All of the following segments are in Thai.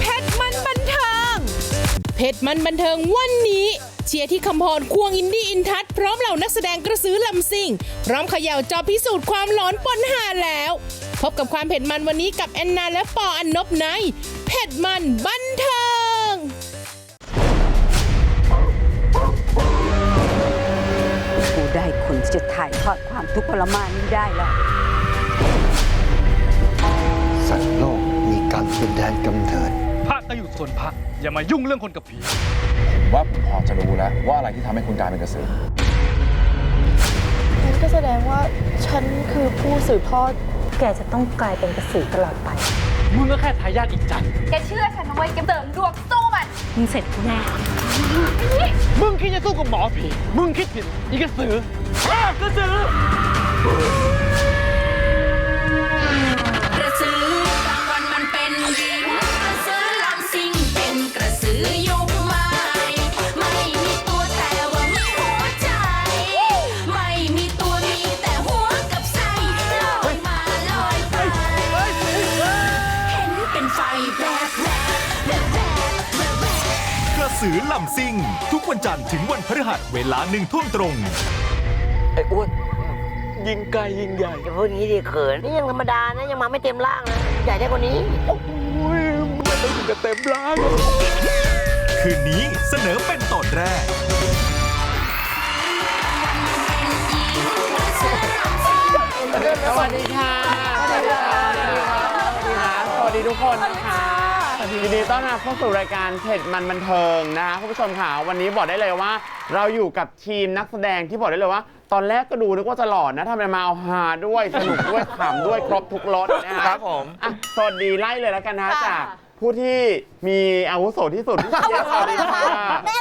เพชรมันบันเทิง เพชรมันบันเทิงวันนี้ เชียร์ที่คำพรควงอินดี้อินทัศพร้อมเหล่านักแสดงกระสือลำซิ่ง พร้อมเขย่าจอพิสูจน์ความหลอนปนหาแล้ว พบกับความเผ็ดมันวันนี้กับแอนนาและปออันนบในเผ็ดมันบันเทิง กูได้คนที่จะถ่ายทอดความทุกข์ทรมานนี้ได้แล้ว สัตว์โลกมีการเปลี่ยนแดนกำเนิด พระก็อยู่ส่วนพระอย่ามายุ่งเรื่องคนกับผีผมว่าผมพอจะรู้แล้วว่าอะไรที่ทำให้คุณกลายเป็นกระสือ งั้นก็แสดงว่าฉันคือผู้สืบทอด แกจะต้องกลายเป็นกระสือตลอดไป มึงก็แค่ทายาทอีกจันแกเชื่อฉันนะเว้ยแกเติมดวงสู้มัน มึงเสร็จกูแน่ มึงคิดจะสู้กับหมอผี มึงคิดผิดอีกระสืออ้าวกระสือ ระสือลำซิ่ง ทุกวันจันทร์ถึงวันพฤหัสเวลาหนึ่งทุ่มตรง ไอ้อ้วนยิงไกลยิงใหญ่จะพูดงี้ดีเขิน นี่ยังธรรมดานะยังมาไม่เต็มร่างนะใหญ่ได้กว่านี้คืนนี้เสนอเป็นตอนแรก สวัสดีค่ะ สวัสดีค่ะ สวัสดีทุกคนนะคะ ยินดีต้อนรับเข้าสู่รายการเผ็ดมันบันเทิงนะคะคุณผู้ชมค่ะวันนี้บอกได้เลยว่า เราอยู่กับทีมนักแสดงที่บอกได้เลยว่า ตอนแรกก็ดูนึกว่าจะหล่อนะทำไมมาเอาฮาด้วยสนุกด้วยขำด้วยครบทุกรสนะคะครับผมอะสวัสดีไล่เลยแล้วกันนะจากผู้ที่มีอาวุโสที่สุดพี่เชียร์สวัสดีค่ะ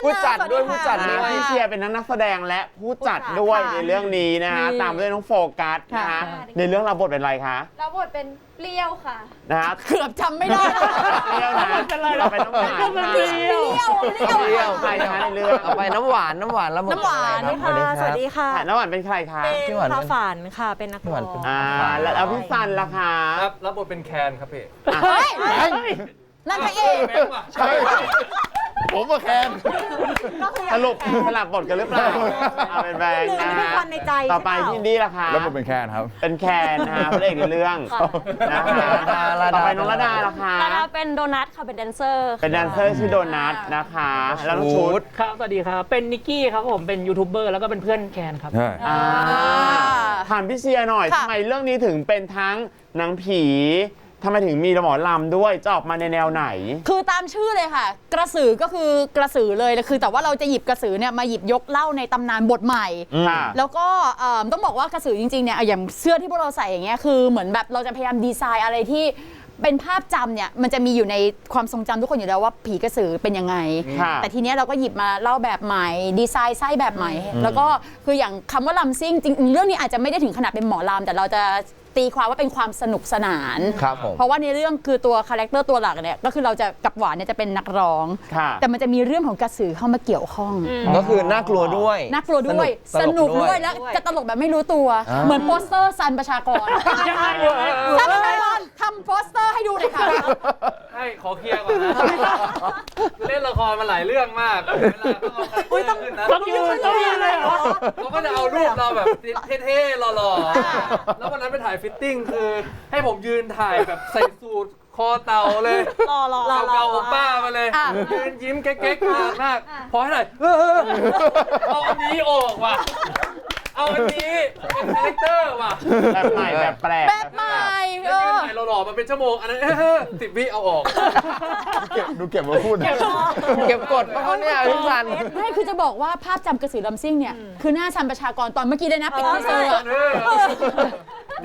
ผู้จัดด้วยผู้จัดนะด้วยพี่เชียร์เป็นทั้งนักแสดงและผู้จัดด้วยในเรื่องนี้นะคะตามด้วยน้องโฟกัสนะคะในเรื่องรับบทเป็นอะไรคะ รับบทเป็น เปรี้ยวค่ะ นะคะเกือบจำไม่ได้เปรี้ยวนะเราไปน้ำหวานค่ะเปรี้ยวเปรี้ยวเปรี้ยวใครคะในเรื่องเอาไปน้ำหวานน้ำหวานแล้วน้ำหวานสวัสดีสวัสดีค่ะน้ำหวานเป็นใครคะพี่หวานพาเป็นฝันค่ะ เป็นนักพี่หร้วานอเป็นงอ่าแล้วแล้วพี่ซันล่ะคะครับรับบทเป็นแคนครับพี่อะเฮ้ยนั่นพระเอกใช่ ผมว่าแคนสรุปสลับบทกันหรือเปล่าเอาเป็นแบงค์นะเป็นควันในใจต่อไปใช่เปล่า พี่อินดี้ล่ะคะแล้วผมเป็นแคนครับ เป็นแคนนะคะพระเอกในเรื่องนะคะดาราดา ต่อไปน้องระดาล่ะคะแล้วเป็นโดนัทค่ะเป็นแดนเซอร์เป็นแดนเซอร์ชื่อโดนัทนะคะแล้วน้องชุดครับ สวัสดีครับ เป็นนิกกี้ครับผม เป็นยูทูบเบอร์แล้วก็เป็นเพื่อนแคนครับ ใช่ อ่าถามพี่เชียร์หน่อยค่ะ ทำไมเรื่องนี้ถึงเป็นทั้งหนังผี ทำไมถึงมีหมอลำด้วยจะออกมาในแนวไหน คือตามชื่อเลยค่ะ กระสือก็คือกระสือเลยคือ แต่ว่าเราจะหยิบกระสือเนี่ยมาหยิบยกเล่าในตำนานบทใหม่ ค่ะ แล้วก็เอิ่มต้องบอกว่ากระสือจริงๆเนี่ยอย่างเสื้อที่พวกเราใส่อย่างเงี้ยคือเหมือนแบบเราจะพยายามดีไซน์อะไรที่เป็นภาพจำเนี่ยมันจะมีอยู่ในความทรงจำทุกคนอยู่แล้วว่าผีกระสือเป็นยังไง ค่ะ แต่ทีเนี้ยเราก็หยิบมาเล่าแบบใหม่ ดีไซน์ไส้แบบใหม่ แล้วก็คืออย่างคำว่าลำซิ่งจริงๆเรื่องนี้อาจจะไม่ได้ถึงขนาดเป็นหมอลำแต่เราจะ ตีความว่าเป็นความสนุกสนาน ครับผม เพราะว่าในเรื่องคือตัวคาแรคเตอร์ตัวหลักเนี่ยก็คือเราจะกับหวานเนี่ยจะเป็นนักร้อง ค่ะ แต่มันจะมีเรื่องของกระสือเข้ามาเกี่ยวข้อง ก็คือน่ากลัวด้วยน่ากลัวด้วยสนุกด้วยแล้วจะตลกแบบไม่รู้ตัวอ่าเหมือนโปสเตอร์ซันประชากรซันประชากรทำ โปสเตอร์ให้ดูหน่อยค่ะ ให้ขอเคลียร์ก่อนนะเล่นละครมาหลายเรื่องมากเวลาต้องเอาคาแรคเตอร์ขึ้นนะต้องยืนต้องยืนเลยเหรอ เขาก็จะเอารูปเราแบบเท่ๆหล่อๆแล้ววันนั้นไปถ่ายฟิตติ้งคือ ให้ผมยืนถ่ายแบบใส่สูทคอเต่าเลยรอรอรอเก่าๆของป้ามาเลย อะ ยืนยิ้มเก๊กๆนานมากพอให้หน่อยเออเอาอันนี้ออกว่ะ เอาอันนี้เป็นคาแรคเตอร์ว่ะแบบใหม่แบบแปลก แบบใหม่เอแล้วยืนอถ่ายหล่อๆมาเป็นชั่วโมงอันนั้นสิบวิเอาออก เก็บดูเก็บมาพูดเก็บกดป่ะเขาเนี่ยพี่ซัน ไม่คือจะบอกว่าภาพจำกระสือลำซิ่งเนี่ย คือหน้าซันประชากรตอนเมื่อกี้เลยนะปิดที่เซอร์อะเรื่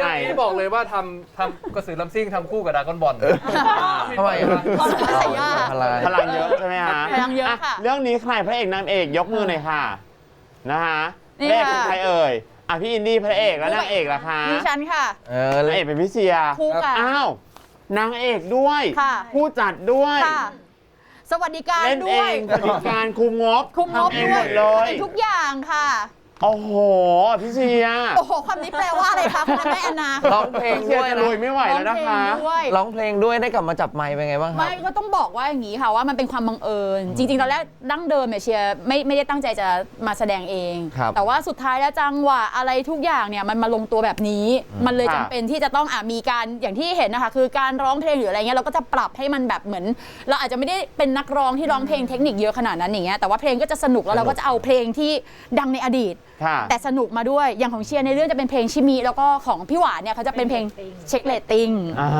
องนี้บอกเลยว่าทำทำกระสือลำซิ่งทำคู่กับดรากอนบอลทำไมอะใส่ยากอะไรพลังเยอะใช่ไหมฮะพลังเยอะค่ะ เรื่องนี้ใครพระเอกนางเอกยกมือหน่อยค่ะ นะคะ พนี่ระเอกค่ะ เป็นใครเอ่ยอะพี่อินดี้พระเอกแล้วนางเอกล่ะคะดิฉันค่ะ เออนางเอกเป็นพี่เชียร์คู่กันอ้าวนางเอกด้วย ค่ะ ผู้จัดด้วย ค่ะ สวัสดิการเล่นด้เอวยงบริการคุมงบคุมงบทำเองด้หวมยดเลยเป็นทุกอย่างค่ะ โอ้โหพี่เชียร์โอ้โหคำนี้แปลว่าอะไรคะคุณแม่แอนนาร้องเพลงพี่เชียด้ร์วยจะนะรวยไม่ไหวแล้วนะคะ ร้องเพลงด้วย ร้องเพลงด้วยได้กลับมาจับไมค์เป็นไงบ้างครับ ไม่ก็ต้องบอกว่าอย่างนี้ค่ะว่ามันเป็นความบังเอิญ จริงๆตอนแรกดั้งเดิมเนี่ยเชียร์ไม่ไม่ได้ตั้งใจจะมาแสดงเอง ครับแต่ว่าสุดท้ายแล้วจังหวะอะไรทุกอย่างเนี่ยมันมาลงตัวแบบนี้ มันเลยค่ะจำเป็นที่จะต้องอะมีการอย่างที่เห็นนะคะ คือการร้องเพลงหรืออะไรเงี้ยเราก็จะปรับให้มันแบบเหมือน เราอาจจะไม่ได้เป็นนักร้องที่ร้องเพลงเทคนิคเยอะขนาดนั้นอย่างเงี้ยแต่ว่าเพลงก็จะสนุกแล้วเราก็จะเอาเพลงที่ดังในอดีตค่ะแต่สนุกมาด้วยอย่างของเชียร์ในเรื่องจะเป็นเพลงชิมิแล้วก็ของพี่หวานเนี่ยเขาจะเป็นเพลงเช็คเลตติ้งอ่า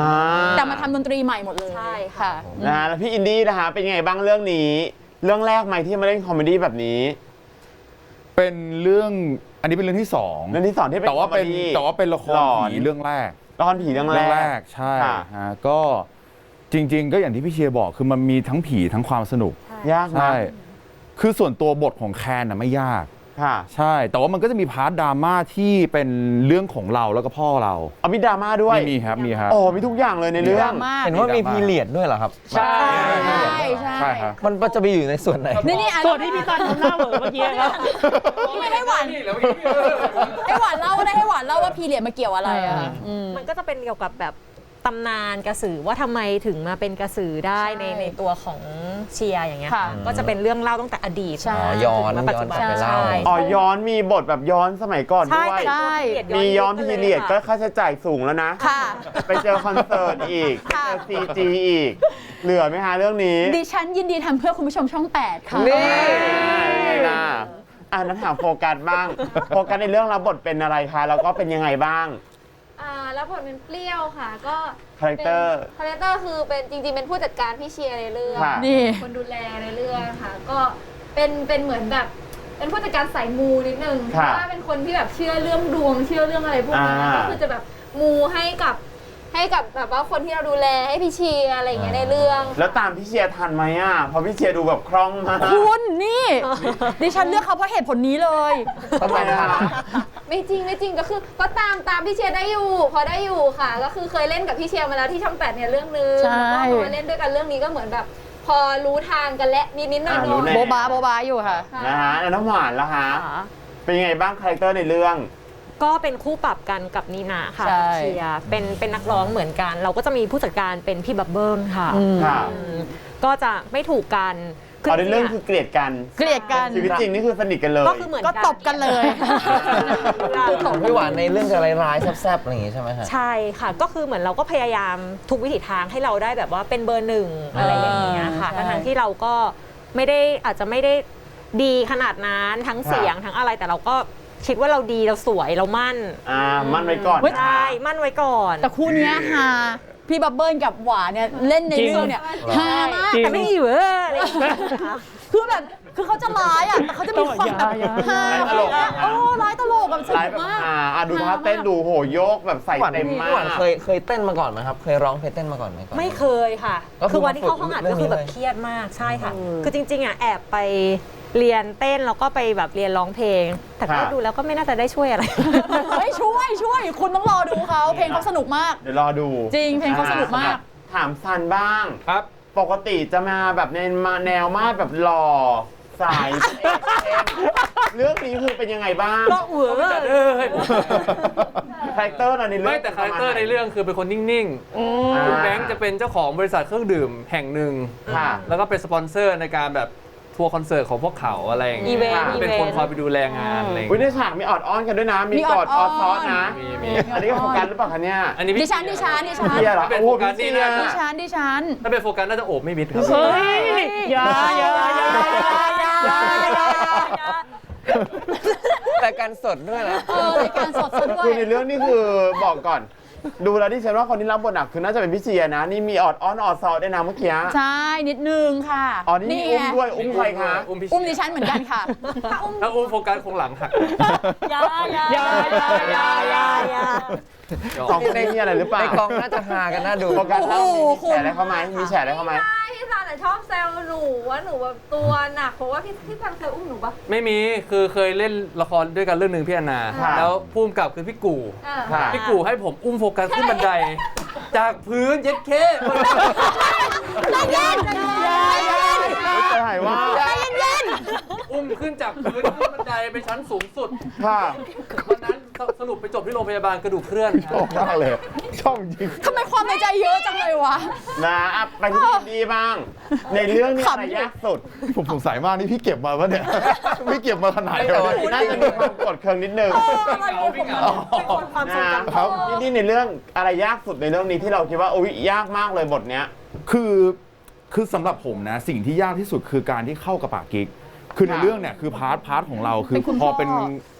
แต่มาทำดนตรีใหม่หมดเลยใช่ค่ะค่ะ นะฮะแล้วพี่อินดี้นะคะเป็นยังไงบ้างเรื่องนี้ เรื่องแรกไหมที่มาเล่นคอมเมดี้แบบนี้ เป็นเรื่องอันนี้เป็นเรื่องที่สองเรื่องที่สองที่เป็นแต่ว่าเป็นคอมเมดี้แต่ว่าเป็นละครหลอนผีเรื่องแรก ละครผีเรื่องแรเรื่องกแรกใช่ค่ะ ฮะก็จริง ๆ ก็อย่างที่พี่เชียร์บอกคือมันมีทั้งผีทั้งความสนุกยากนะใช่คือส่วนตัวบทของแคนน่ะไม่ยาก ค่ะ ใช่ แต่ว่ามันก็จะมีพาร์ทดราม่าที่เป็นเรื่องของเราแล้วก็พ่อเราเอามีดราม่าด้วยมีมีครับมีครับโอ้มีทุกอย่างเลยในเรื่ดองราม่าเห็นว่ามีพีเรียดด้วยเหรอครับ ใช่ ใช่ใช่ใช่ครับ มันจะไปอยู่ในส่วนไหน นี่นี่อะส่วนที่พี่ตันทำหน้าเหวอเมื่อกี้ครับ ไม่ให้หวานนี่แล้วเมื่อกี้เออให้หวานเล่าก็ได้ให้หวานเล่าว่าพีเรียดมาเกี่ยวอะไรอะค่ะมมันก็จะเป็นเกี่ยวกับแบบ ตำนานกระสือว่าทำไมถึงมาเป็นกระสือได้ในใช่ในตัวของเชียร์อย่างเงี้ยค่ะก็จะเป็นเรื่องเล่าตั้งแต่อดีตใช่อ๋อย้อนถึงมาปัจจุบันย้อนกลับไปเล่า ใช่อ๋อย้อนมีบทแบบย้อนสมัยก่อนใช่ด้วย แต่งตัวพีเรียดมีย้อนยุพีคเรียดลก็ค่าใช้จ่ายสูงแล้วนะ ค่ะ ไปเจอคอนเสิร์ตอีก ค่ะเจอซีจีอีก เหลือไหมคะเรื่องนี้ดิฉันยินดีทำเพื่อคุณผู้ชมช่อง 8 ค่ะ นี่เป็นไงล่ะอ่านั้นถามโฟกัสบ้าง โฟกัสในเรื่องรับบทเป็นอะไรคะ แล้วก็เป็นยังไงบ้าง อ่าแล้วผลเป็นเปรี้ยวค่ะ ก็คาแรคเตอร์ คาแรคเตอร์คือเป็นจริงๆ เป็นผู้จัดการพี่เชียร์ในเรื่องค่ะ นี่ คนดูแลในเรื่องค่ะ ก็เป็นเป็นเหมือนแบบเป็นผู้จัดการสายมูนิดนึงเพค่ะราะว่าเป็นคนที่แบบเชื่อเรื่องดวง เชื่อเรื่องอะไรพวกนี้อ่า ก็คือจะแบบมูให้กับ ให้กับแบบว่าคนที่เราดูแลให้พี่เชียร์อะไรอย่างเงี้ยในเรื่อง แล้วตามพี่เชียร์ทันไหมอะเพราะพี่เชียร์ดูแบบคล่องมากคุณนี่ ดิฉันเลือกเขาเพราะเหตุผลนี้เลย ทำไมอะไม่จริงไม่จริงก็คือก็ตามตามพี่เชียร์ได้อยู่ พอได้อยู่ค่ะ ก็คือเคยเล่นกับพี่เชียร์มาแล้วที่ช่องแปดเนี่ยเรื่องนึงใช่ แล้วก็พอมาเล่นด้วยกันเรื่องนี้ก็เหมือนแบบ พอรู้ทางกันและนิดนิดๆหน่อยอ่ารู้ๆแน่โบบาโบบาอยู่ค่ะนะฮะแล้วน้ำหวานล่ะฮะค่ะเป็นยังไงบ้างคาแรคเตอร์ในเรื่อง ก็เป็นคู่ปรับกันกับนีนาค่ะใช่ เชียร์เป็นเป็นนักร้องเหมือนกัน เราก็จะมีผู้จัดการเป็นพี่บับเบิ้ลค่ะอืม ค่ะอืมก็จะไม่ถูกกันตอนในเรื่องจคืริอเกลียดกัน เกลียดกันชีวิตจริงนี่คือสนิทกันเลยๆก็คือเหมือนก็ตบกันเลยคือตบ พี่หวานในเรื่องจะร้ายๆแซ่บๆอะไรอย่างงี้ใช่ไหมฮะ ใช่ค่ะก็คือเหมือนเราก็พยายามทุกวิถีทางให้เราได้แบบว่าเป็นเบอร์หนึ่งอะไรอย่างเงี้ยค่ะใช่ ทั้งๆที่เราก็ไม่ได้อาจจะไม่ได้ดีขนาดนั้นทั้งเสียงทั้งอะไรแต่เราก็ คิดว่าเราดีเราสวยเรามั่นอ่ามั่นไว้ก่อนใช่มั่นไว้ก่อน แต่คู่เนี้ยฮาพี่บับเบิ้ลกับหวานเนี่ยเล่นในเรื่องเนี่ยฮามากแต่ไม่อยู่เอออะไรอย่างเงี้ยค่ะคือแบบคือเขาจะร้ายอะแต่เขาจะมีความแบบฮาตลกอะ โอ้ร้ายตลกแบบสไลนุฟ์กแบบมาก อ่าอะดูท่าเต้นดูโหโยกแบบใส่พี่หวานเต็มมาพี่หวานก เคยเคยเต้นมาก่อนไหมครับ เคยร้องเพลงเต้นมาก่อนไหมก่อน ไม่เคยค่ะ ก็คือคือวันที่เข้าห้องอัดมาฝึกก็คือแบบเรื่องนี้เลยเครียดมากใช่ค่ะ คือจริงๆอะแอบไป เรียนเต้นแล้วก็ไปแบบเรียนร้องเพลง แต่ก็ค่ะดูแล้วก็ไม่น่าจะได้ช่วยอะไร เฮ้ยช่วยช่วย คุณต้องรอดูเขาเพลงเขาสนุกมาก เดี๋ยวรอดูจริงเพลงเขาสนุกมาก ถามซันบ้าง ครับ ปกติจะมาแบบในมาแนวมาดแบบหล่อสายเรื่องนี้คือเป็นยังไงบ้างก็เวอร์จัดเออให้ผมคาแรคเตอร์เราในเรื่องไม่แต่คาแรคเตอร์ในเรื่องคือเป็นคนนิ่งๆคุณแบงค์จะเป็นเจ้าของบริษัทเครื่องดื่มแห่งหนึ่ง ค่ะ แล้วก็เป็นสปอนเซอร์ในการแบบ ทัวร์คอนเสิร์ตของพวกเขาอะไรอย่างอีเงี้ยเวนต์อีเป็นเวคนนต์คอยไปดูแลงานอะไรอย่างอุ้ยเงี้ยในฉากมีออดอ้อนกันด้วยนะ มีมีกอดออออดดซอ้ออนสนะ มีมีอันนี้ก็โฟกัสหรือเปล่าคะเนี่ย อันนี้พี่ดิฉันดิฉันดิฉันเชียร์เหรอถ้าเป็นโอ้โฟโหกัสพี่นี่เชียน่าร์ดิจะฉันดิฉัน ถ้าเป็นโฟกัสน่าจะโอบไม่มิดครับ เฮ้ยอย่าอย่าอย่าอย่าอย่าอย่าแต่การสดด้วยนะ เออรายการสดซะด้วคืย อในเรื่องนี่คือบอกก่อน ดูแล้วที่ฉันว่าคนที่รับบทหนักคือน่าจะเป็นพี่เชียร์นะ นี่มีออดอ้อนออดซอสด้วยนะเมื่อกี้ใช่นิดนึงค่ะอ๋อนี่มีอุ้มด้วยอุ้มใครคะอุ้มพี่อุ้มดิฉันเหมือนกันค่ะถ้าอุ้มถ้าอุ้มโฟกัสคงหลังหัก อย่าอย่าอย่าอย่าอย่าอย่า สองคนนี้มีอะไรหรือเปล่าในกองน่าจะฮากันน่าดูโฟกัสโอ้โหมีแฉอะไรเข้าไหมมีแฉอะไรเข้าไหมใช่พี่ซันอะชอบแซวหนูว่าหนูแบบตัวหนักเพราะว่าพี่พี่ซันเคยอุ้มหนูปะไม่มีคือเคยเล่นละครด้วยกันเรื่องหนึ่งพี่แอนนาค่ะแล้วพุ่มกับคือพี่กู่เออค่ะพี่กู่ให้ผมอุ้มโฟกัสขึ้นบันได จากพื้นเย็ดเคใจเย็นใจเย็นจะหายว่าใจเย็น อุ้มขึ้นจากพื้นขึ้นบันไดไปชั้นสูงสุดค่ะวันนั้นสรุปไปจบที่โรงพยาบาลกระดูกเคลื่อนชอบมากเลยชอบจริงทำไมความในใจเยอะจังเลยวะ นะอะไปที่อินดี้บ้าง ในเรื่องนี้ขำอะไรยากสุดผมสงสัยมากนี่พี่เก็บมาปะเนี่ยไม่เก็บมาขนาดนี้วะเนี่ยน่าจะมีความกดเคืองนิดนึงพี่เหงานะครับอินดี้ในเรื่องอะไรยากสุดในเรื่องนี้ที่เราคิดว่าอุ้ยยากมากเลยบทเนี้ย คือคือสำหรับผมนะ สิ่งที่ยากที่สุดคือการที่เข้ากับปากกิ๊ก คือในค่ะเรื่องเนี่ยคือพาร์ทพาร์ทของเราคือเป็นคุณพอพ่อเป็น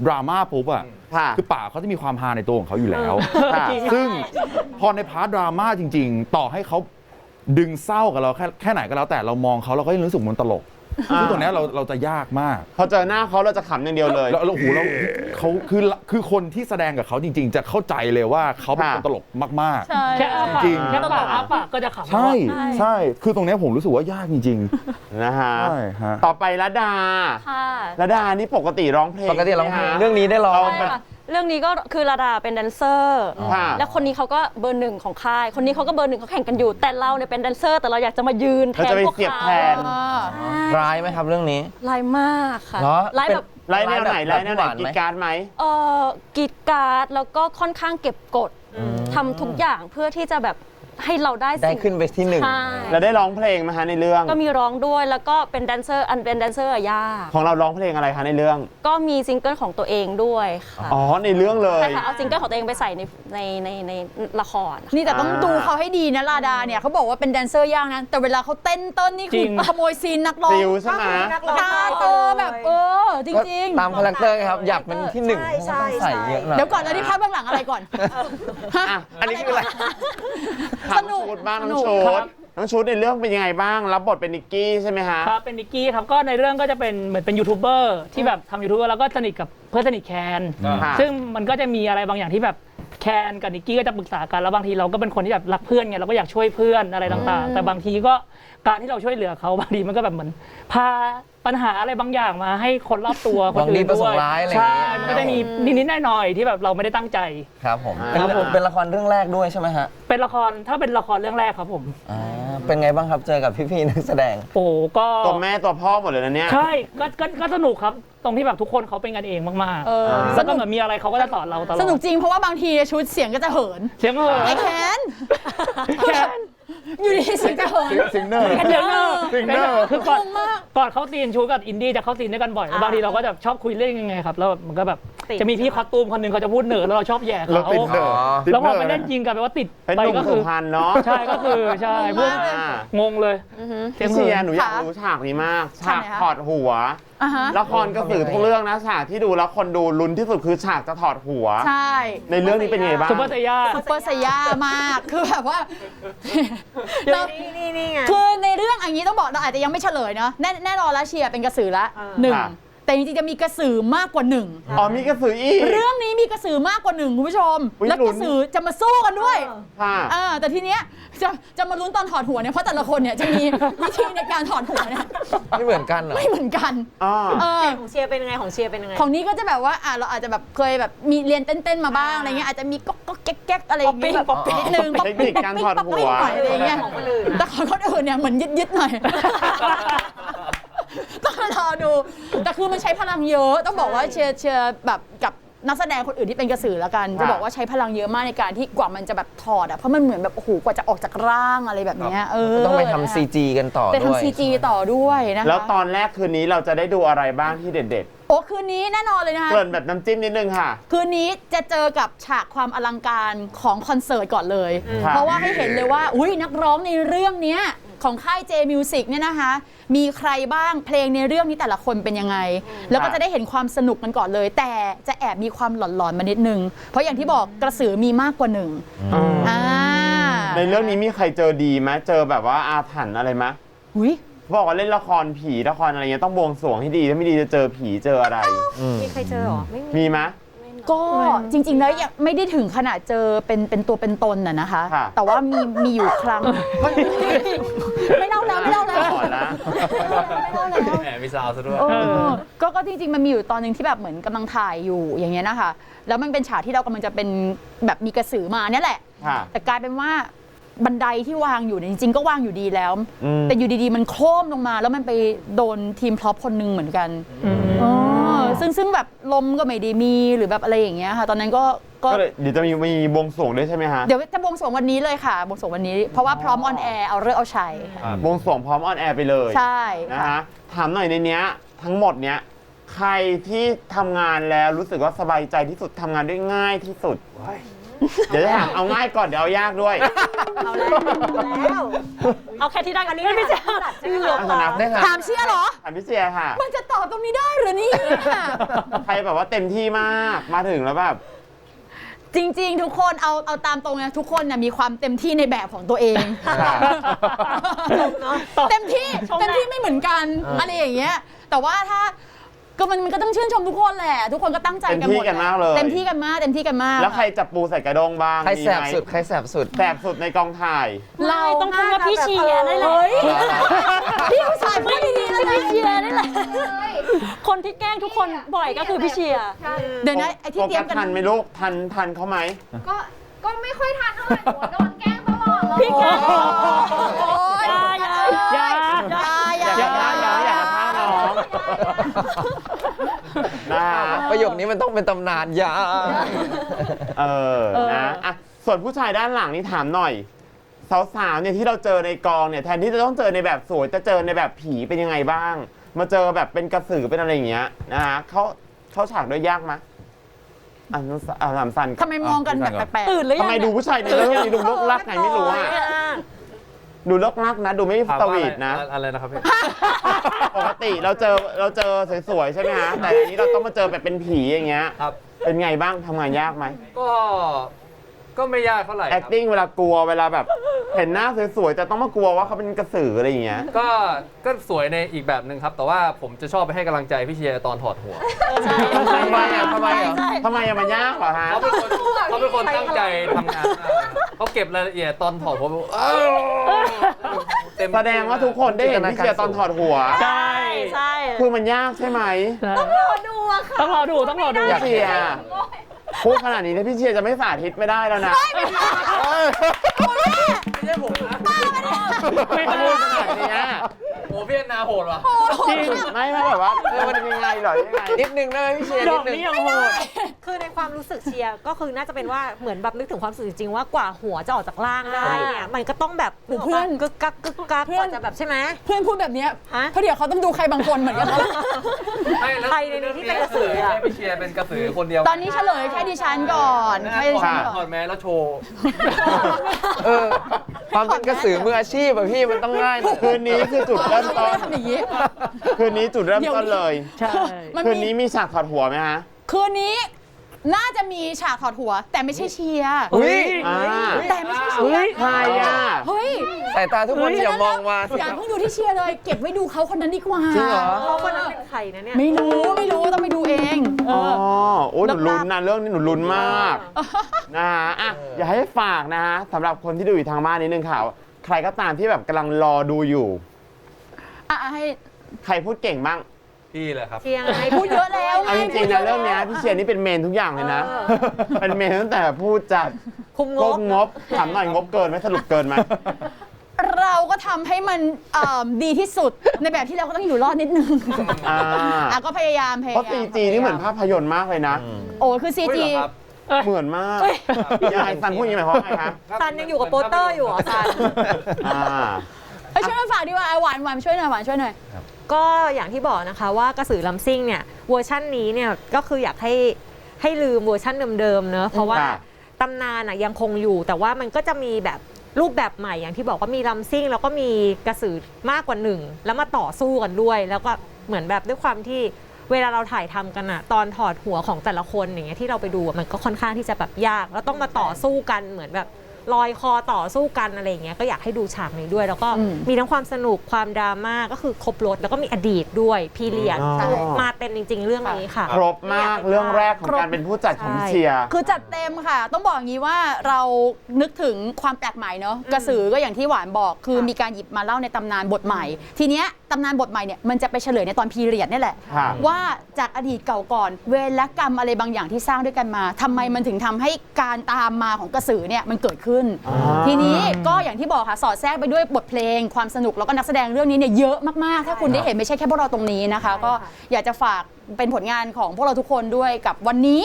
ดราม่าปุ๊บอะค่ะคือป่าเขาจะมีความฮาในตัวของเขาอยู่แล้ว ค่ะซึ่งพอในพาร์ทดราม่าจริง ๆ ต่อให้เขาดึงเศร้ากับเราแค่แค่ไหนก็แล้วแต่เรามองเขาเราก็ยังรู้สึกมันตลก ซึ่งตรงเนี้ยเราเราจะยากมากพอเจอหน้าเขาเราจะขำอย่างเดียวเลย แล้วแล้วโอ้โหเราเขาคือคือคนที่แสดงกับเขาจริง ๆ จะเข้าใจเลยว่าเขาเป็นคนตลกมาก ใช่ แค่อ้าปากจริง แค่ปากอ้าปากก็จะขำๆใช่ ใช่คือตรงเนี้ยผมรู้สึกว่ายากจริง นะฮะๆใช่ฮะ ต่อไประดาค่ะ ระดานี่ปกติร้องเพลงปกติร้องเพลงใช่ไหมฮะเรื่องนี้ได้ร้องเป็น เรื่องนี้ก็คือระดาเป็นแดนเซอร์ ค่ะ แล้วคนนี้เขาก็เบอร์หนึ่งของค่าย คนนี้เขาก็เบอร์หนึ่งเขาแข่งกันอยู่ แต่เราเนี่ยเป็นแดนเซอร์ แต่เราอยากจะมายืนแทเรานจะไปพวกเสียบเขาแทนร้ายไหมครับเรื่องนี้ ลายมากค่ะเหรอ ลายแบบ ไล่แนวไหนไล่แนวไหนแบบหวานไหมกีการดไหม เอ่อกรีดกราร์ดแล้วก็ค่อนข้างเก็บกดทำทุกอย่างเพื่อที่จะแบบ ให้เราได้ได้สิ่งขึ้นไปที่หนึ่ง ใช่แล้วได้ร้องเพลงไหมฮะในเรื่อง ก็มีร้องด้วยแล้วก็เป็นแดนเซอร์อันเป็นแดนเซอร์อะยากของเราร้องเพลงอะไรคะในเรื่อง ก็มีซิงเกิลของตัวเองด้วยค่ะอ๋อ ในเรื่องเลย ใช่ค่ะเอาซิงเกิลของตัวเองไปใส่ในในในในละครนี่แต่ต้องอ่า ดูเขาให้ดีนะลาดาเนี่ยเขาบอกว่าเป็นแดนเซอร์ย่างนะ แต่เวลาเขาเต้นเต้นนี่จคืริอง ขโมยซีนนักร้องติวใช่ไหม ตาโตแบบเออจริงตามคาแรคเตอร์ไงครับ อยากเป็นที่หนึ่งใช่ต้องใส่เยอะหน่อยๆเดี๋ยวก่อนแล้วนี่ภาพเบื้องหลังอะไรก่อนฮะอะอันนี้คืออะไรถามสนุน้องกชุดบ้างน้องสนุกชุครัดบน้องชุดในเรื่องเป็นยังไงบ้าง รับบทเป็นนิกกี้ใช่ไหมฮะ ครับเป็นนิกกี้ครับก็ในเรื่องก็จะเป็นเหมือนเป็นยูทูบเบอร์ที่แบบทำยูทูบเบอร์แล้วก็สนิทกับเพื่อนสนิทแคน ค่ะ ซึ่งมันก็จะมีอะไรบางอย่างที่แบบแคนกับนิกกี้ก็จะปรึกษากันแล้วบางทีเราก็เป็นคนที่แบบรักเพื่อนไงเราก็อยากช่วยเพื่อนอะไรต่างๆ แต่บางทีก็การที่เราช่วยเหลือเขาบางทีมันก็แบบเหมือนพา ปัญหาอะไรบางอย่างมาให้คนรอบตัวคนหวังดีอื่นประสด้งวยค์ร้ายอะไรอย่างใช่เงี้ยมันก็จะมีนิดๆหน่อยๆที่แบบเราไม่ได้ตั้งใจครับผมอ่าเป็นเป็นละครเรื่องแรกด้วยใช่ไหมฮะเป็นละครถ้าเป็นละครเรื่องแรกครับผมอ่าเป็นไงบ้างครับเจอกับพี่ๆนักแสดงโอ้ก็ตัวแม่ตัวพ่อหมดเลยนะเนี่ยใช่ก็ก็ก็สนุกครับตรงที่แบบทุกคนเขาเป็นกันเองมากเออๆแล้วก็เหมือนมีอะไรเขาก็จะสอนเราตลอดสนุกจริงเพราะว่าบางทีชุดเสียงก็จะเหิน เสียงเหินไอ้แคนแคน อยู่ดีๆเสียงจะเหินซิงเนอร์ เดี๋ยวเนอร์ซิงเนอร์คือก่อนงงมาก ก่อนเขาซีนชูกับอินดี้จะเข้าซีนด้วยกันบ่อยแล้วบางทีเราก็จะชอบคุยเรื่องยังไงครับ แล้วแบบมันก็แบบ ติด จะมีพี่คอสตูมคนหนึ่งเขาจะพูดเหนือแล้วเราชอบแย่เราเขาติดเนอร์ติดแล้วพเนออร์ไปเล่นจริงกลายเป็นว่าติดเป็นไปหนุ่มก็สุคือ พรรณเนาะใช่ก็คือใช่พวกอ่างงเลยเสียพี่งเชีเหิยร์นหนูอยากค่ะรู้ฉากนี้มาก ฉากฉากไหนคะถอดหัว อะฮะละครกระสือทุกเรื่องนะฉากที่ดูแล้วคนดูลุ้นที่สุดคือฉากจะถอดหัว ใช่ในเรื่องนี้เป็นยังไงบ้าง ซุปเปอร์เตย่า ซุปเปอร์ไซย่ามากคือแบบว่าเรา นี่นี่นี่ไง คือในเรื่องอันนี้ต้องบอกเราอาจจะยังไม่เฉลยเนาะแน่แน่นอนแล้วเชียร์เป็นกระสือละอ่า หนึ่งค่ะ แต่จริงๆจะมีกระสือมากกว่าหนึ่ง อ๋อมีกระสืออีก เรื่องนี้มีกระสือมากกว่าหนึ่งคุณผู้ชม อุ๊ยแล้วลุ้กนระสือจะมาสู้กันด้วยค่ะอ่าแต่ทีเนี้ยจะจะมาลุ้นตอนถอดหัวเนี่ยเพราะแต่ละคนเนี่ยจะมี วิธีในการถอดหัวเนี่ยไม่เหมือนกันเหรอ ไม่เหมือนกันอ๋อเออของเชียร์เป็นยังไงของเชียร์เป็นยังไง ของนี้ก็จะแบบว่าอะเราอาจจะแบบเคยแบบมีเรียนเต้นๆมาบ้างอะไรเงี้ยอาจจะมีก๊อกก๊อกแก๊กแก๊กอะไรอย่างเงี้ยแบบป๊อปปิ้งนิดนึงเทคนิคการถอดหัว ป๊อปปิ้งป๊อปปิ้งหน่อยอะไรเงี้ยของคนอื่นแต่ของคนอื่นเนี่ยเหมือนยึดยึดๆหน่อย ต้องรอดู แต่คือมันใช้พลังเยอะ ต้องบอกว่าเชียร์เชียร์แบบกับนักแสดงคนอื่นที่เป็นกระสือแล้วกัน จะบอกว่าใช้พลังเยอะมากในการที่กว่ามันจะแบบถอดอะเพราะมันเหมือนแบบโอ้โหกว่าจะออกจากร่างอะไรแบบเนี้ยเออต้องไปทำซีจีกันต่อไปด้วย ทำซีจีต่อด้วยนะคะแล้วตอนแรกคืนนี้เราจะได้ดูอะไรบ้างที่เด็ดโอ้คืนนี้แน่นอนเลยนะคะๆเกริ่นแบบน้ำจิ้มนิดนึงค่ะ คืนนี้จะเจอกับฉากความอลังการของคอนเสิร์ตก่อนเลย ครับเพราะว่าให้เห็นเลยว่า อุ้ยนักร้องในเรื่องเนี้ย ของค่าย J Music เนี่ยนะคะ มีใครบ้างเพลงในเรื่องนี้แต่ละคนเป็นยังไง แล้วก็จะได้เห็นความสนุกกันก่อนเลย แต่จะแอบมีความหลอนๆมานิดนึง เพราะอย่างที่บอกกระสือมีมากกว่าหนึ่งอ่าในเรื่องนี้มีใครเจอดีไหมเจอแบบว่าอาถรรพ์อะไรไหมอุ้ยบอกว่าเล่นละครผีละครอะไรเงี้ยต้องบวงสรวงให้ดีถ้าไม่ดีจะเจอผีเจออะไรมีใครเจอเหรอไม่มีมีไหม ก็จริงๆแล้วยังไม่ได้ถึงขนาดเจอเป็นเป็นตัวเป็นตนน่ะนะคะ ค่ะ แต่ว่ามีมีอยู่ครั้ง ไม่เล่าแล้วไม่เล่าแล้ว ก่อนนะไม่เล่าแล้วแหมมีซาวซะด้วย เออก็ก็จริงๆมันมีอยู่ตอนหนึ่งที่แบบเหมือนกำลังถ่ายอยู่อย่างเงี้ยนะคะ แล้วมันเป็นฉากที่เรากำลังจะเป็นแบบมีกระสือมาเนี่ยแหละ ค่ะ แต่กลายเป็นว่าบันไดที่วางอยู่เนี่ยจริงๆก็วางอยู่ดีแล้ว อืม แต่อยู่ดีๆมันโครมลงมา แล้วมันไปโดนทีมพร็อพคนหนึงเหมือนกันอ๋อ ซึ่งซึ่งแบบลมก็ไม่ได้มีหรือแบบอะไรอย่างเงี้ยค่ะ ตอนนั้นก็ก็ก็เลยเดี๋ยวจะมีมีบวงสรวงด้วยใช่ไหมฮะเดี๋ยวจะบวงสรวงวันนี้เลยค่ะบวงสรวงวันนี้ เพราะว่าพร้อมออนแอร์เอาเลิกษ์เอาชัยค่ะบวงสรวงพร้อมออนแอร์ไปเลยใช่นะค่ะ ฮะถามหน่อยในเนี้ย ทั้งหมดเนี้ยใครที่ทำงานแล้วรู้สึกว่าสบายใจที่สุดทำงานได้ง่ายที่สุด เดี๋ยวจะถามเอาง่ายก่อนเดี๋ยวเอายากด้วยเอาแล้วแล้ว เอาแค่ที่ได้กันนี้ไม่ใช่เหลืออะนับได้ค่ะถามเชียร์เหรอ ถามพี่เจียค่ะ มันจะตอบตรงนี้ได้เหรือเนี่ยใครแบบว่าเต็มที่มากมาถึงแล้วแบบ จริง ๆ ทุกคนเอาเอาตามตรงนะทุกคนเนี่ยมีความเต็มที่ในแบบของตัวเองเต็มที่เต็มที่ไม่เหมือนกันอะไรอย่างเงี้ยแต่ว่าถ้า ก็มันมันก็ต้องชื่นชมทุกคนแหละ ทุกคนก็ตั้งใจกันหมดเต็มที่กันมากเลย เต็มที่กันมากเต็มที่กันมากแล้วใครจับปูใส่กระดงบ้างใครแสบมีไหมสุด ใครแสบสุด แสบสุดในกองถ่าย เราต้องพูดว่าพี่เชียร์ได้แหละเฮ้ยพี่ผู้ชายพูดดีๆแล้วนะพี่เชียร์ได้แหละ คนที่แกล้งทุกคนบ่อยก็คือพี่เชียร์เดี๋ยวนะไอ้ที่โฟเตรียกัมสกันทันไหมลูก ทันทันเขาไหม ก็ ก็ไม่ค่อยทันเท่าไหร่หนูโดนแกล้งตลอดเลยพี่แกล้ง โอ๊ นะประโยคนี้มันต้องเป็นตำนานยาเออนะอะส่วนผู้ชายด้านหลังนี่ถามหน่อย สาวๆเนี่ยที่เราเจอในกองเนี่ยแทนที่จะต้องเจอในแบบสวยจะเจอในแบบผีเป็นยังไงบ้าง มาเจอแบบเป็นกระสือเป็นอะไรอย่างเงี้ยนะฮะเขาเขาฉากด้วยยากไหมอะน้องสอะสามสันทำไมมองกันแบบแปลกๆ ตื่นหรือทำยังไมดูผู้ชายในเรื่องนี้ดูเลิกลักไงไม่รู้อะ ดูเลิกลักนะ ดูไม่สวีทนะอะไรนะครับพี่ ปกติเราเจอเราเจอสวยๆใช่ไหมฮะแต่อันนี้เราต้องมาเจอแบบเป็นผีอย่างเงี้ยครับ เป็นไงบ้างทำงานยากไหม ก็ ก็ไม่ยากเท่าไหร่ครับ acting เวลากลัวเวลาแบบ เห็นหน้าสวยๆจะต้องมากลัวว่าเขาเป็นกระสืออะไรอย่างเงี้ย ก็ก็สวยในอีกแบบหนึ่งครับ แต่ว่าผมจะชอบไปให้กำลังใจพี่เชียร์ตอนถอดหัวทำไมอะทำไมอะทำไมอะมันยากเหรอฮะเขาเป็นคนเขาเป็นคนตั้งใจทำงานมากเลยเขาเก็บรายละเอียดตอนถอดหัวแบบอ้าวเต็มแสดงว่าทุกคนได้เห็นพี่เชียร์ตอนถอดหัว ใช่ใช่คือมันยากใช่ไหม ต้องรอดูต้องรอดูต้องรอดูพี่เชียร์ พูดขนาดนี้ถ้าพี่เชียร์จะไม่สาธิตไม่ได้แล้วนะไม่ใช่ผมนะไม่พูดขนาดเนี้ยโอ้พี่แอนนาโหดว่ะ จริงไม่ไม่แบบว่าเออมันยังไงเหรอยังไงนิดนึงได้ไหมพี่เชียร์ดนิอดกนึง นี้ยังโหด คือในความรู้สึกเชียร์ก็คือน่าจะเป็นว่าเหมือนแบบนึกถึงความรู้สึกจริงๆว่ากว่าหัวจะออกจากร่างได้เนี่ยมันก็ต้องแบบเพื่อน กึกกักกึกกักกว่าจะแบบใช่ไหม เพื่อนพูดแบบเนี้ยฮะ เพราะเดี๋ยวเขาต้องดูใครบางคนเหมือนกันนะไม่แล้วใครในนี้ที่เป็นกระสืออะ ให้พี่เชียร์เป็นกระสือคนเดียวตอนนี้เฉลยแค่ดิฉันก่อนนะแค่ดิฉันถก่ออนดแมสแล้วโชว์ เออความเป็นกระสือมืออาชีพอะพี่มันต้องง่ายหน่อยคืนนี้คือจุดเริ่มต้นทำอย่างนี้คืนนี้จุดเริ่มต้นเลย ใช่ มันคืนมีนี้มีฉากถอดหัวไหมฮะ คืนนี้ น่าจะมีฉากถอดหัว แต่ไม่ใช่เชียร์อุ้ยอ่าแต่ไม่ใช่เชียร์ใครอะ เฮ้ยสายตาทุกคนอย่ามองมา อย่าเพิ่งดูที่เชียร์เลย เก็บไว้ดูเขาคนนั้นดีกว่าจริงเหรอ เขาคนนั้นเป็นใครนะเนี่ย ไม่รู้ไม่รู้ต้องไปดูเองเออ๋ออโอ้ยหนูลุ้นนะเรื่องนี้หนูลุ้นมากนะฮะอะอย่าให้ฝากนะฮะสำหรับคนที่ดูอยู่ทางบ้านนิดนึงข่าวใครก็ตามที่แบบกำลังรอดูอยู่ อะให้ใครพูดเก่งบ้าง พี่เลยครับ เชียร์ไงพูดเยอะแล้วไงเอาจริงๆนะเรื่องเนี้ยพี่เชียร์นี่เป็นเมนทุกอย่างเลยนะ เป็นเมนตั้งแต่พูดจัดคุมงก็บงบถามหน่อยงบเกินไหมสรุปเกินไหม เราก็ทำให้มันเอิ่มดีที่สุด ในแบบที่เราก็ต้องอยู่รอดนิดนึงอ่า อะก็พยายามพยายามเพราะซีจีนี่เหมือนภาพยนตร์มากเลยนะ โอ้คือซีเฮ้ยจีเหรอครับเหมือนมากยังไงซันพูดอยังไงเพราะไงคะซันยังอยู่กับโปสเตอร์อยู่เหรอซัน อ่า เอ้ยช่วยมาฝากดีกว่าอะหวานหวานช่วยหน่อยหวานช่วยหน่อย ก็อย่างที่บอกนะคะว่ากระสือลำซิ่งเนี่ยเวอร์ชั่นนี้เนี่ยก็คืออยากให้ให้ลืมเวอร์ชั่นเดิมๆเนอะเพราะว่าค่ะตำนานอะยังคงอยู่ แต่ว่ามันก็จะมีแบบรูปแบบใหม่อย่างที่บอกว่ามีลำซิ่ง แล้วก็มีกระสือมากกว่าหนึ่งแล้วมาต่อสู้กันด้วย แล้วก็เหมือนแบบด้วยความที่เวลาเราถ่ายทำกันอะตอนถอดหัวของแต่ละคนอย่างเงี้ยที่เราไปดูอะมันก็ค่อนข้างที่จะแบบยาก แล้วต้องมาต่อสู้กันเหมือนแบบ ลอยคอต่อสู้กันอะไรอย่างเงี้ยก็อยากให้ดูฉากนี้ด้วย แล้วก็อืมมีทั้งความสนุกความดราม่าก็คือครบรถแล้วก็มีอดีตด้วยพีเรียดอ๋อมาเต็มจริง ๆ เรื่องนี้ค่ะ ครบมากเรื่องแรกของการเป็นผู้จัดของพี่เชียร์คือจัดเต็มค่ะ ต้องบอกอย่างนี้ว่าเรานึกถึงความแปลกใหม่เนาะกระสือก็อย่างที่หวานบอก คือมีการหยิบมาเล่าในตำนานบทใหม่ ทีเนี้ยตตำนานบทใหม่เนี่ยมันจะไปเฉลยในตอนพีเรียดนี่แหละ ครับ ว่าจากอดีตเก่าก่อน เวรกรรมอะไรบางอย่างที่สร้างด้วยกันมาทำไมมันถึงทำให้การตามมาของกระสือเนี่ยมันเกิดขึ้นทีนี้ก็อย่างที่บอกค่ะสอดแทรกไปด้วยบทเพลง ความสนุกแล้วก็นักแสดงเรื่องนี้เนี่ยเยอะมากๆ ถ้าคุณได้เห็นไม่ใช่แค่พวกเราตรงนี้นะคะ ก็อยากจะฝากเป็นผลงานของพวกเราทุกคนด้วยกับวันนี้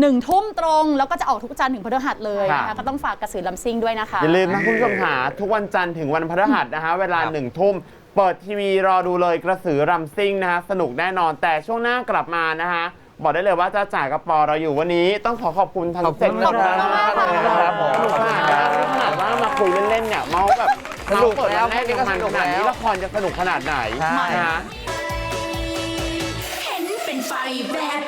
หนึ่งทุ่มตรงแล้วก็จะออกทุกจันทร์ถึงพฤหัสเลยนะครัคะบ ก็ต้องฝากกระสือลำซิ่งด้วยนะคะ อย่าลืมนะคุณผู้ชมหาทุกวันจันทร์ถึงวันพฤหัสนะฮะเวลาหนึ่งทุ่ม เปิดทีวีรอดูเลยกระสือรำซิ่งนะฮะสนุกแน่นอนแต่ช่วงหน้ากลับมานะฮะบอกได้เลยว่าจะจ่ายกระปอเราอยู่วันนี้ต้องขอขอบคุณทางเซ็ตขอบคุณมากๆครับผมสนุกมากนะขนาดว่ามาคุยเล่นๆเนี่ยเมาแบบสนุกเปิดแล้วแรกยังมันสนุกขนาดนี้แล้วละครจะสนุกขนาดไหนใช่นะฮะ เห็นเป็นไฟแวบแวบ